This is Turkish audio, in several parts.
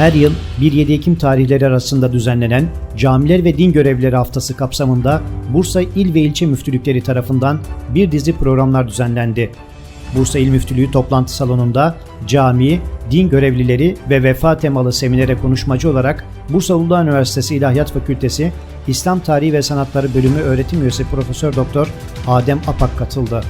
Her yıl 1-7 Ekim tarihleri arasında düzenlenen Camiler ve Din Görevlileri Haftası kapsamında Bursa İl ve İlçe Müftülükleri tarafından bir dizi programlar düzenlendi. Bursa İl Müftülüğü toplantı salonunda cami, din görevlileri ve vefa temalı seminere konuşmacı olarak Bursa Uludağ Üniversitesi İlahiyat Fakültesi İslam Tarihi ve Sanatları Bölümü öğretim üyesi Profesör Doktor Adem Apak katıldı.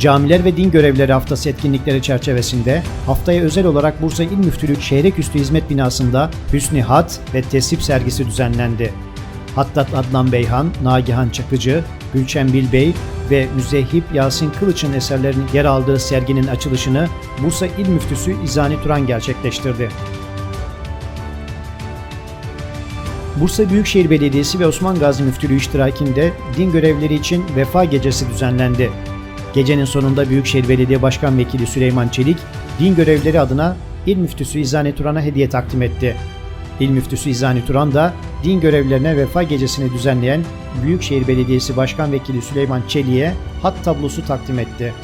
Camiler ve Din Görevlileri Haftası etkinlikleri çerçevesinde haftaya özel olarak Bursa İl Müftülük Şehreküstü Hizmet Binası'nda Hüsnü Hat ve Tesip sergisi düzenlendi. Hattat Adnan Beyhan, Nagihan Çakıcı, Gülçen Bilbey ve Müzehip Yasin Kılıç'ın eserlerinin yer aldığı serginin açılışını Bursa İl Müftüsü İzani Turan gerçekleştirdi. Bursa Büyükşehir Belediyesi ve Osman Gazi Müftülüğü iştirakinde din görevleri için vefa gecesi düzenlendi. Gecenin sonunda Büyükşehir Belediye Başkan Vekili Süleyman Çelik, din görevleri adına İl Müftüsü İzzani Turan'a hediye takdim etti. İl Müftüsü İzzani Turan da din görevlilerine vefa gecesini düzenleyen Büyükşehir Belediyesi Başkan Vekili Süleyman Çelik'e hat tablosu takdim etti.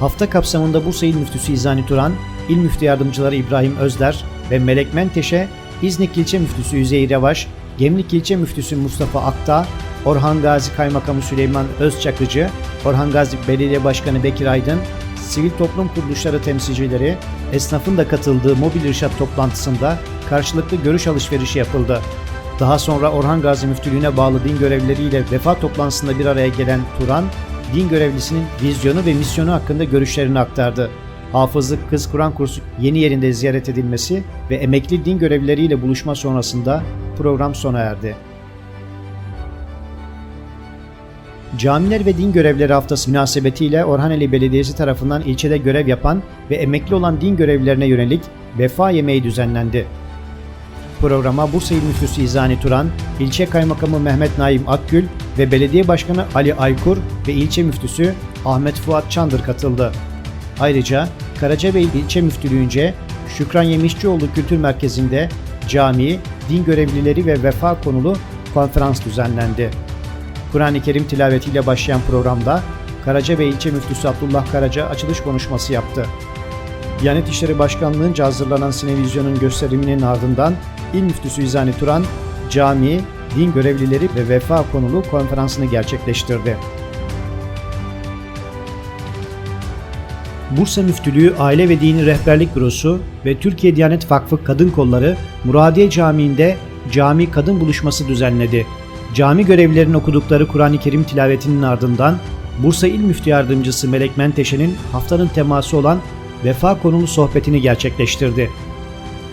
Hafta kapsamında Bursa İl Müftüsü İzzani Turan, İl Müftü Yardımcıları İbrahim Özler ve Melek Menteş'e İznik İlçe Müftüsü Üzeyir Yavaş, Gemlik İlçe Müftüsü Mustafa Akta, Orhan Gazi Kaymakamı Süleyman Özçakıcı, Orhan Gazi Belediye Başkanı Bekir Aydın, sivil toplum kuruluşları temsilcileri, esnafın da katıldığı mobil irşat toplantısında karşılıklı görüş alışverişi yapıldı. Daha sonra Orhan Gazi Müftülüğü'ne bağlı din görevlileriyle vefa toplantısında bir araya gelen Turan, din görevlisinin vizyonu ve misyonu hakkında görüşlerini aktardı. Hafızlık Kız Kur'an kursu yeni yerinde ziyaret edilmesi ve emekli din görevlileriyle buluşma sonrasında program sona erdi. Camiler ve Din Görevlileri Haftası münasebetiyle Orhaneli Belediyesi tarafından ilçede görev yapan ve emekli olan din görevlilerine yönelik vefa yemeği düzenlendi. Programa Bursa İl Müftüsü İzani Turan, İlçe Kaymakamı Mehmet Naim Akgül ve Belediye Başkanı Ali Aykur ve İlçe Müftüsü Ahmet Fuat Çandır katıldı. Ayrıca Karacabey İlçe Müftülüğünce Şükran Yemişçioğlu Kültür Merkezi'nde cami, din görevlileri ve vefa konulu konferans düzenlendi. Kur'an-ı Kerim tilavetiyle başlayan programda Karacabey İlçe Müftüsü Abdullah Karaca açılış konuşması yaptı. Diyanet İşleri Başkanlığı'nca hazırlanan sinevizyonun gösteriminin ardından İl Müftüsü İzani Turan, cami, din görevlileri ve vefa konulu konferansını gerçekleştirdi. Bursa Müftülüğü Aile ve Dini Rehberlik Bürosu ve Türkiye Diyanet Vakfı Kadın Kolları Muradiye Camii'nde cami kadın buluşması düzenledi. Cami görevlilerinin okudukları Kur'an-ı Kerim tilavetinin ardından Bursa İl Müftü Yardımcısı Melek Menteşe'nin haftanın teması olan vefa konulu sohbetini gerçekleştirdi.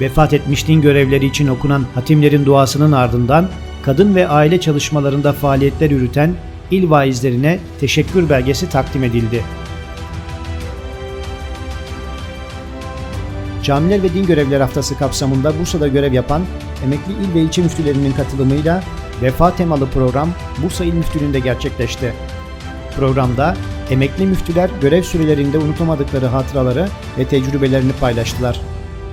Vefat etmiş din görevleri için okunan hatimlerin duasının ardından kadın ve aile çalışmalarında faaliyetler yürüten il vaizlerine teşekkür belgesi takdim edildi. Camiler ve Din Görevlileri Haftası kapsamında Bursa'da görev yapan emekli il ve ilçe müftülerinin katılımıyla vefa temalı program Bursa İl Müftülüğü'nde gerçekleşti. Programda emekli müftüler görev sürelerinde unutamadıkları hatıraları ve tecrübelerini paylaştılar.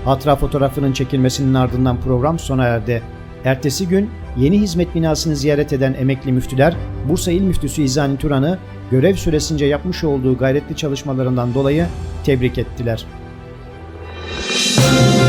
Hatıra fotoğrafının çekilmesinin ardından program sona erdi. Ertesi gün yeni hizmet binasını ziyaret eden emekli müftüler Bursa İl Müftüsü İzzani Turan'ı görev süresince yapmış olduğu gayretli çalışmalarından dolayı tebrik ettiler. Thank you.